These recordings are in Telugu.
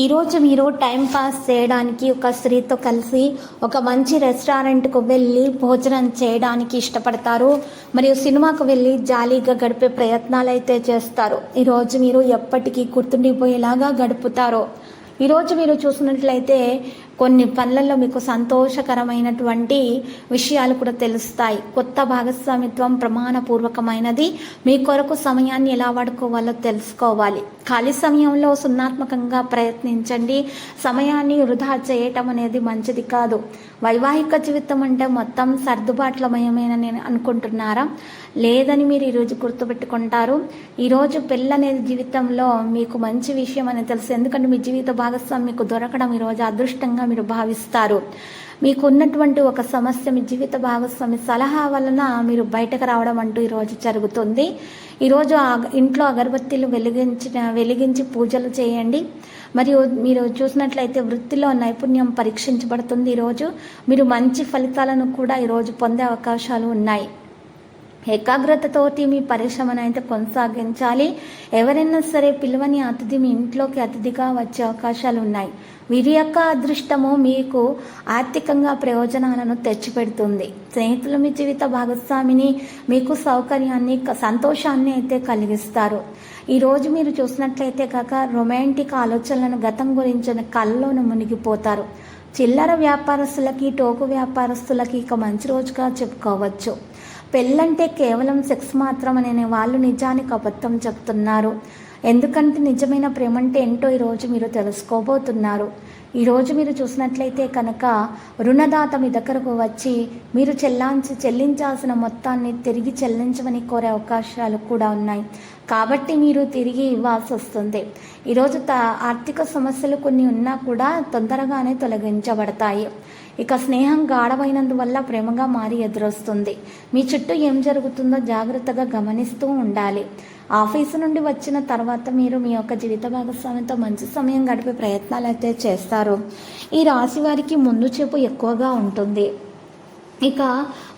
ఈరోజు మీరు టైం పాస్ చేయడానికి ఒక స్త్రీతో కలిసి ఒక మంచి రెస్టారెంట్కు వెళ్ళి భోజనం చేయడానికి ఇష్టపడతారు. మరియు సినిమాకు వెళ్ళి జాలీగా గడిపే ప్రయత్నాలు అయితే చేస్తారు. ఈరోజు మీరు ఎప్పటికీ గుర్తుండిపోయేలాగా గడుపుతారు. ఈరోజు మీరు చూసినట్లయితే కొన్ని పనులలో మీకు సంతోషకరమైనటువంటి విషయాలు కూడా తెలుస్తాయి. కొత్త భాగస్వామిత్వం ప్రమాణపూర్వకమైనది. మీ కొరకు సమయాన్ని ఎలా వాడుకోవాలో తెలుసుకోవాలి. ఖాళీ సమయంలో సున్నాత్మకంగా ప్రయత్నించండి. సమయాన్ని వృధా చేయటం అనేది మంచిది కాదు. వైవాహిక జీవితం అంటే మొత్తం సర్దుబాట్లమయమేనని అనుకుంటున్నారా? లేదని మీరు ఈరోజు గుర్తుపెట్టుకుంటారు. ఈరోజు పెళ్ళనే జీవితంలో మీకు మంచి విషయం అని తెలుసు. ఎందుకంటే మీ జీవిత భాగస్వామి మీకు దొరకడం ఈరోజు అదృష్టంగా మీరు భావిస్తారు. మీకు ఉన్నటువంటి ఒక సమస్య మీ జీవిత భాగస్వామి సలహా వలన మీరు బయటకు రావడం అంటూ ఈరోజు జరుగుతుంది. ఈరోజు ఆ ఇంట్లో అగరబత్తీలు వెలిగించిన వెలిగించి పూజలు చేయండి. మరియు మీరు చూసినట్లయితే వృత్తిలో నైపుణ్యం పరీక్షించబడుతుంది ఈరోజు మీరు మంచి ఫలితాలను కూడా ఈరోజు పొందే అవకాశాలు ఉన్నాయి. ఏకాగ్రతతోటి మీ పరిశ్రమను అయితే కొనసాగించాలి. ఎవరైనా సరే పిలువని అతిథి మీ ఇంట్లోకి అతిథిగా వచ్చే అవకాశాలు ఉన్నాయి వీరి యొక్క అదృష్టము మీకు ఆర్థికంగా ప్రయోజనాలను తెచ్చిపెడుతుంది. స్నేహితులు మీ జీవిత భాగస్వామిని మీకు సౌకర్యాన్ని సంతోషాన్ని అయితే కలిగిస్తారు. ఈరోజు మీరు చూసినట్లయితే కాక రొమాంటిక్ ఆలోచనలను గతం గురించిన కళ్ళలోనూ మునిగిపోతారు. చిల్లర వ్యాపారస్తులకి టోకు వ్యాపారస్తులకి ఇక మంచి రోజుగా చెప్పుకోవచ్చు. పెళ్ళంటే కేవలం సెక్స్ మాత్రం అనే వాళ్ళు నిజానికి అబద్ధం చెప్తున్నారు. ఎందుకంటే నిజమైన ప్రేమ అంటే ఏంటో ఈరోజు మీరు తెలుసుకోబోతున్నారు. ఈరోజు మీరు చూసినట్లయితే కనుక రుణదాత మీ దగ్గరకు వచ్చి మీరు చెల్లాంచి చెల్లించాల్సిన మొత్తాన్ని తిరిగి చెల్లించమని కోరే అవకాశాలు కూడా ఉన్నాయి. కాబట్టి మీరు తిరిగి ఇవ్వాల్సి వస్తుంది. ఈరోజు త ఆర్థిక సమస్యలు కొన్ని ఉన్నా కూడా తొందరగానే తొలగించబడతాయి. ఇక స్నేహం గాఢమైనందువల్ల ప్రేమగా మారి ఎదురొస్తుంది. మీ చుట్టూ ఏం జరుగుతుందో జాగ్రత్తగా గమనిస్తూ ఉండాలి. ఆఫీసు నుండి వచ్చిన తర్వాత మీరు మీ యొక్క జీవిత భాగస్వామితో మంచి సమయం గడిపే ప్రయత్నాలు అయితే చేస్తారు. ఈ రాశి వారికి ముందు చూపు ఎక్కువగా ఉంటుంది. ఇక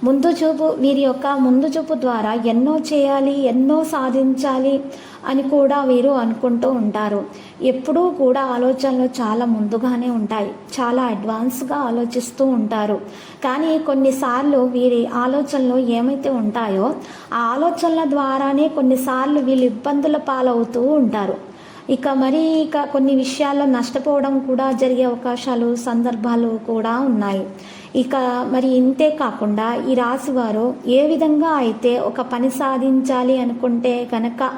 ముందు చూపు వీరి యొక్క ముందు చూపు ద్వారా ఎన్నో చేయాలి ఎన్నో సాధించాలి అని కూడా వీరు అనుకుంటూ ఉంటారు. ఎప్పుడూ కూడా ఆలోచనలు చాలా ముందుగానే ఉంటాయి. చాలా అడ్వాన్స్గా ఆలోచిస్తూ ఉంటారు. కానీ కొన్నిసార్లు వీరి ఆలోచనలు ఏమైతే ఉంటాయో ఆ ఆలోచనల ద్వారానే కొన్నిసార్లు వీళ్ళు ఇబ్బందుల పాలవుతూ ఉంటారు. ఇక మరి ఇక కొన్ని విషయాల్లో నష్టపోవడం కూడా జరిగే అవకాశాలు సందర్భాలు కూడా ఉన్నాయి. ఇక మరి ఇంతే కాకుండా ఈ రాశి వారు ఏ విధంగా అయితే ఒక పని సాధించాలి అనుకుంటే కనుక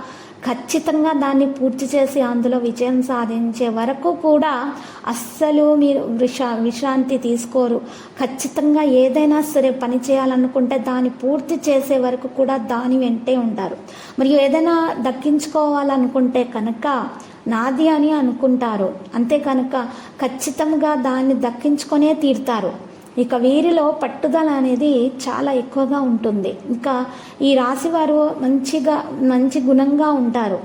ఖచ్చితంగా దాన్ని పూర్తి చేసి అందులో విజయం సాధించే వరకు కూడా అస్సలు మీరు విషా విశ్రాంతి తీసుకోరు. ఖచ్చితంగా ఏదైనా సరే పని చేయాలనుకుంటే దాన్ని పూర్తి చేసే వరకు కూడా దాని వెంటే ఉంటారు. మరియు ఏదైనా దక్కించుకోవాలనుకుంటే కనుక నాది అని అనుకుంటారు. అంతే కనుక ఖచ్చితంగా దాన్ని దక్కించుకొనే తీరుతారు. ఇక వీరిలో పట్టుదల అనేది చాలా ఎక్కువగా ఉంటుంది. ఇంకా ఈ రాశివారు మంచిగా మంచి గుణంగా ఉంటారు.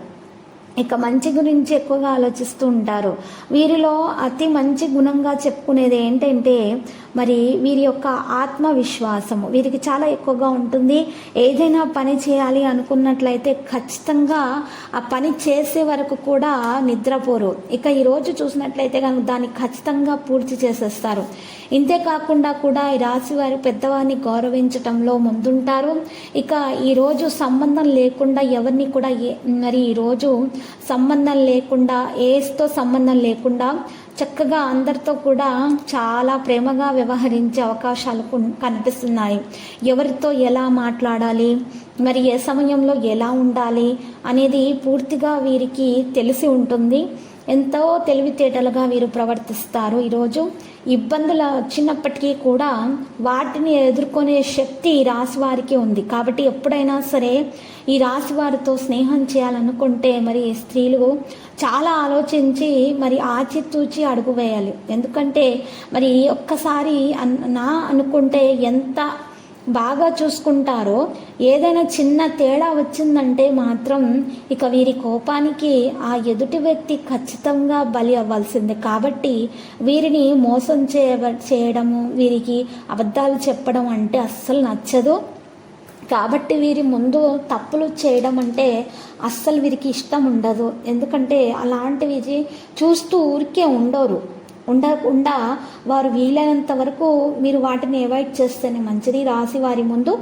ఇక మంచి గురించి ఎక్కువగా ఆలోచిస్తూ ఉంటారు. వీరిలో అతి మంచి గుణంగా చెప్పుకునేది ఏంటంటే మరి వీరి యొక్క ఆత్మవిశ్వాసము. వీరికి చాలా ఎక్కువగా ఉంటుంది. ఏదైనా పని చేయాలి అనుకున్నట్లయితే ఖచ్చితంగా ఆ పని చేసే వరకు కూడా నిద్రపోరు. ఇక ఈరోజు చూసినట్లయితే కనుక దాన్ని ఖచ్చితంగా పూర్తి చేసేస్తారు. ఇంతేకాకుండా కూడా ఈ రాశి వారు పెద్దవారిని గౌరవించటంలో ముందుంటారు. ఇక ఈరోజు సంబంధం లేకుండా ఎవరిని కూడా మరి ఈరోజు సంబంధం లేకుండా ఏస్తో సంబంధం లేకుండా చక్కగా అందరితో కూడా చాలా ప్రేమగా వ్యవహరించే అవకాశాలు కనిపిస్తున్నాయి. ఎవరితో ఎలా మాట్లాడాలి? మరి ఏ సమయంలో ఎలా ఉండాలి? అనేది పూర్తిగా వీరికి తెలిసి ఉంటుంది. ఎంతో తెలివితేటలుగా వీరు ప్రవర్తిస్తారు. ఈరోజు ఇబ్బందులు వచ్చినప్పటికీ కూడా వాటిని ఎదుర్కొనే శక్తి ఈ రాశి వారికి ఉంది. కాబట్టి ఎప్పుడైనా సరే ఈ రాశి వారితో స్నేహం చేయాలనుకుంటే మరి స్త్రీలు చాలా ఆలోచించి మరి ఆచితూచి అడుగు వేయాలి. ఎందుకంటే మరి ఒక్కసారి అన్- నా అనుకుంటే ఎంత బాగా చూసుకుంటారో ఏదైనా చిన్న తేడా వచ్చిందంటే మాత్రం ఇక వీరి కోపానికి ఆ ఎదుటి వ్యక్తి ఖచ్చితంగా బలి అవ్వాల్సిందే. కాబట్టి వీరిని మోసం చేయ చేయడము వీరికి అబద్ధాలు చెప్పడం అంటే అస్సలు నచ్చదు. కాబట్టి వీరి ముందు తప్పులు చేయడం అంటే అస్సలు వీరికి ఇష్టం ఉండదు. ఎందుకంటే అలాంటివి చూస్తూ ఊరికే ఉండరు. ఉండకుండా వారు వీలైనంత వరకు మీరు వాటిని అవాయిడ్ చేస్తేనే మంచిది. రాశి వారి ముందు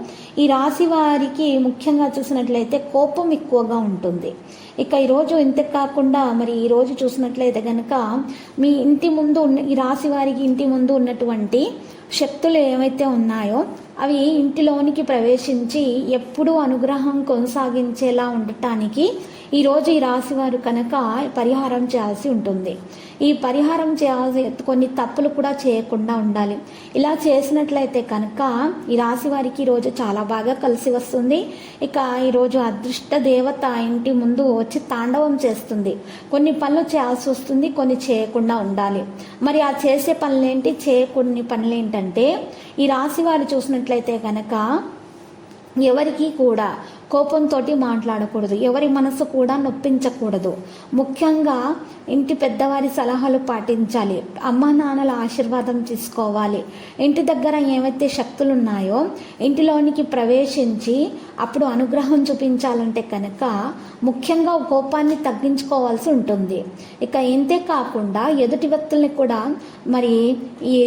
ఈ రాశి వారికి ముఖ్యంగా చూసినట్లయితే కోపం ఎక్కువగా ఉంటుంది. ఇక ఈరోజు ఇంతే కాకుండా మరి ఈరోజు చూసినట్లయితే కనుక మీ ఇంటి ముందు ఉన్న ఈ రాశి వారికి ఇంటి ముందు ఉన్నటువంటి శక్తులు ఏవైతే ఉన్నాయో అవి ఇంటిలోనికి ప్రవేశించి ఎప్పుడూ అనుగ్రహం కొనసాగించేలా ఉండటానికి ఈరోజు ఈ రాశి వారు కనుక పరిహారం చేయాల్సి ఉంటుంది. ఈ పరిహారం చేయాల్సి కొన్ని తప్పులు కూడా చేయకుండా ఉండాలి. ఇలా చేసినట్లయితే కనుక ఈ రాశి వారికి ఈరోజు చాలా బాగా కలిసి వస్తుంది. ఇక ఈరోజు అదృష్ట దేవత ఇంటి ముందు వచ్చి తాండవం చేస్తుంది. కొన్ని పనులు చేయాల్సి వస్తుంది కొన్ని చేయకుండా ఉండాలి. మరి ఆ చేసే పనులేంటి? చేయకుని పనులు ఏంటంటే ఈ రాశి వారు చూసినట్లయితే కనుక ఎవరికి కూడా కోపంతో మాట్లాడకూడదు. ఎవరి మనసు కూడా నొప్పించకూడదు. ముఖ్యంగా ఇంటి పెద్దవారి సలహాలు పాటించాలి. అమ్మ నాన్నల ఆశీర్వాదం తీసుకోవాలి. ఇంటి దగ్గర ఏవైతే శక్తులు ఉన్నాయో ఇంటిలోనికి ప్రవేశించి అప్పుడు అనుగ్రహం చూపించాలంటే కనుక ముఖ్యంగా కోపాన్ని తగ్గించుకోవాల్సి ఉంటుంది. ఇక ఇంతే కాకుండా ఎదుటి వ్యక్తుల్ని కూడా మరి ఈ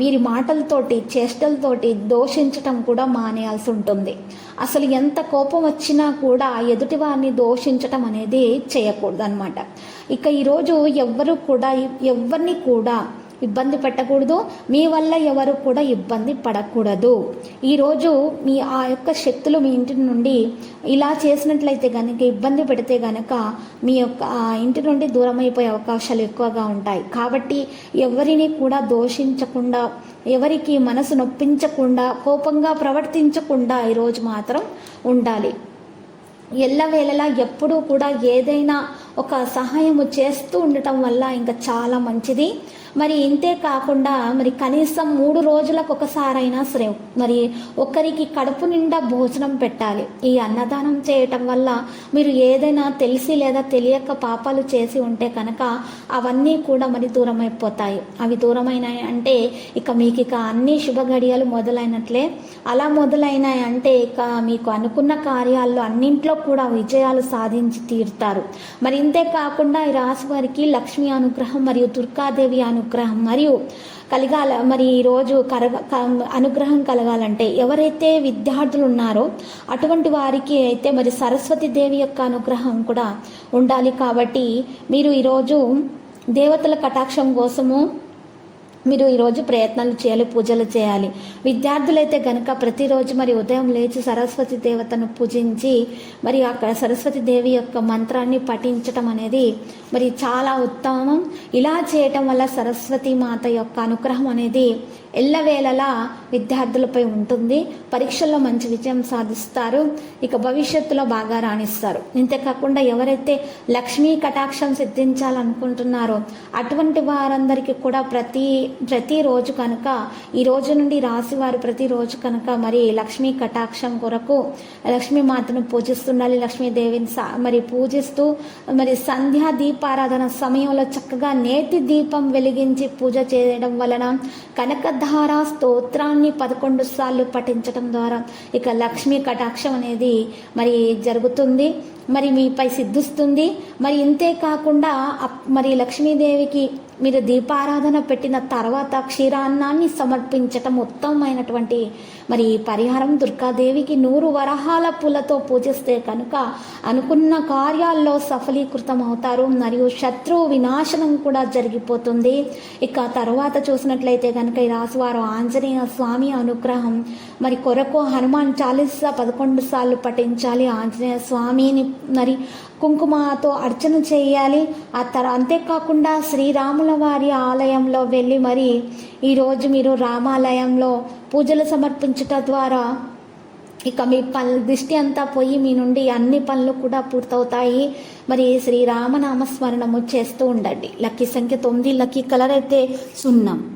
వీరి మాటలతోటి చేష్టలతోటి దోషించటం కూడా మానేయాల్సి ఉంటుంది. అసలు ఎంత కోపం వచ్చినా కూడా ఎదుటి వారిని దోషించటం అనేది చేయకూడదు అనమాట ఇక ఈరోజు ఎవ్వరు కూడా ఎవరిని కూడా ఇబ్బంది పెట్టకూడదు. మీ వల్ల ఎవరు కూడా ఇబ్బంది పడకూడదు. ఈరోజు మీ ఆ యొక్క శక్తులు మీ ఇంటి నుండి ఇలా చేసినట్లయితే కనుక ఇబ్బంది పెడితే కనుక మీ యొక్క ఆ ఇంటి నుండి దూరం అయిపోయే అవకాశాలు ఎక్కువగా ఉంటాయి. కాబట్టి ఎవరిని కూడా దోషించకుండా ఎవరికి మనసు నొప్పించకుండా కోపంగా ప్రవర్తించకుండా ఈరోజు మాత్రం ఉండాలి. ఎల్లవేళలా ఎప్పుడూ కూడా ఏదైనా ఒక సహాయము చేస్తూ ఉండటం వల్ల ఇంకా చాలా మంచిది. మరి ఇంతే కాకుండా మరి కనీసం మూడు రోజులకు ఒకసారైనా సరే మరి ఒకరికి కడుపు నిండా భోజనం పెట్టాలి. ఈ అన్నదానం చేయటం వల్ల మీరు ఏదైనా తెలిసి లేదా తెలియక పాపాలు చేసి ఉంటే కనుక అవన్నీ కూడా మరి దూరం అయిపోతాయి అవి దూరమైనాయి అంటే ఇక మీకు ఇక అన్ని శుభ గడియలు మొదలైనట్లే. అలా మొదలైనాయి అంటే ఇక మీకు అనుకున్న కార్యాల్లో అన్నింట్లో కూడా విజయాలు సాధించి తీరుతారు. మరి ఇంతే కాకుండా ఈ రాశి వారికి లక్ష్మీ అనుగ్రహం మరియు దుర్గాదేవి అనుగ్రహం అనుగ్రహం మరియు కలగాల మరి ఈరోజు కరగ అనుగ్రహం కలగాలంటే ఎవరైతే విద్యార్థులు ఉన్నారో అటువంటి వారికి అయితే మరి సరస్వతి దేవి యొక్క అనుగ్రహం కూడా ఉండాలి. కాబట్టి మీరు ఈరోజు దేవతల కటాక్షం కోసము మీరు ఈరోజు ప్రయత్నాలు చేయాలి పూజలు చేయాలి. విద్యార్థులైతే కనుక ప్రతిరోజు మరి ఉదయం లేచి సరస్వతి దేవతను పూజించి మరి అక్కడ సరస్వతి దేవి యొక్క మంత్రాన్ని పఠించటం అనేది మరి చాలా ఉత్తమం. ఇలా చేయటం వల్ల సరస్వతి మాత యొక్క అనుగ్రహం అనేది ఎల్లవేళలా విద్యార్థులపై ఉంటుంది. పరీక్షల్లో మంచి విజయం సాధిస్తారు. ఇక భవిష్యత్తులో బాగా రాణిస్తారు. ఇంతేకాకుండా ఎవరైతే లక్ష్మీ కటాక్షం సిద్ధించాలనుకుంటున్నారో అటువంటి వారందరికీ కూడా ప్రతి ప్రతిరోజు కనుక ఈ రోజు నుండి రాసి వారు ప్రతిరోజు కనుక మరి లక్ష్మీ కటాక్షం కొరకు లక్ష్మీ మాతను పూజిస్తుండాలి. లక్ష్మీదేవిని సా- మరి పూజిస్తూ మరి సంధ్యా దీపారాధన సమయంలో చక్కగా నేతి దీపం వెలిగించి పూజ చేయడం వలన కనకధార స్తోత్రాన్ని పదకొండు సార్లు పఠించడం ద్వారా ఇక లక్ష్మీ కటాక్షం అనేది మరి జరుగుతుంది. మరి మీపై సిద్ధిస్తుంది. మరి ఇంతే కాకుండా మరి లక్ష్మీదేవికి మీరు దీపారాధన పెట్టిన తర్వాత క్షీరాన్నాన్ని సమర్పించటం ఉత్తమమైనటువంటి మరి ఈ పరిహారం. దుర్గాదేవికి నూరు వరహాల పూలతో పూజిస్తే కనుక అనుకున్న కార్యాల్లో సఫలీకృతం అవుతారు మరియు శత్రువు వినాశనం కూడా జరిగిపోతుంది. ఇక తర్వాత చూసినట్లయితే కనుక ఈ రాశివారు ఆంజనేయ స్వామి అనుగ్రహం. మరి కొరకు హనుమాన్ చాలీసా పదకొండు సార్లు పఠించాలి. ఆంజనేయ స్వామిని మరి కుంకుమతో అర్చన చేయాలి. ఆ తర అంతేకాకుండా శ్రీరాముల వారి ఆలయంలో వెళ్ళి మరి ఈరోజు మీరు రామాలయంలో పూజలు సమర్పించుట ద్వారా ఇక మీ పన్ దృష్టి అంతా పోయి మీ నుండి అన్ని పనులు కూడా పూర్తవుతాయి. మరి శ్రీరామనామస్మరణము చేస్తూ ఉండండి. లక్కీ సంఖ్య తొమ్మిది లక్కీ కలర్ అయితే సున్నం.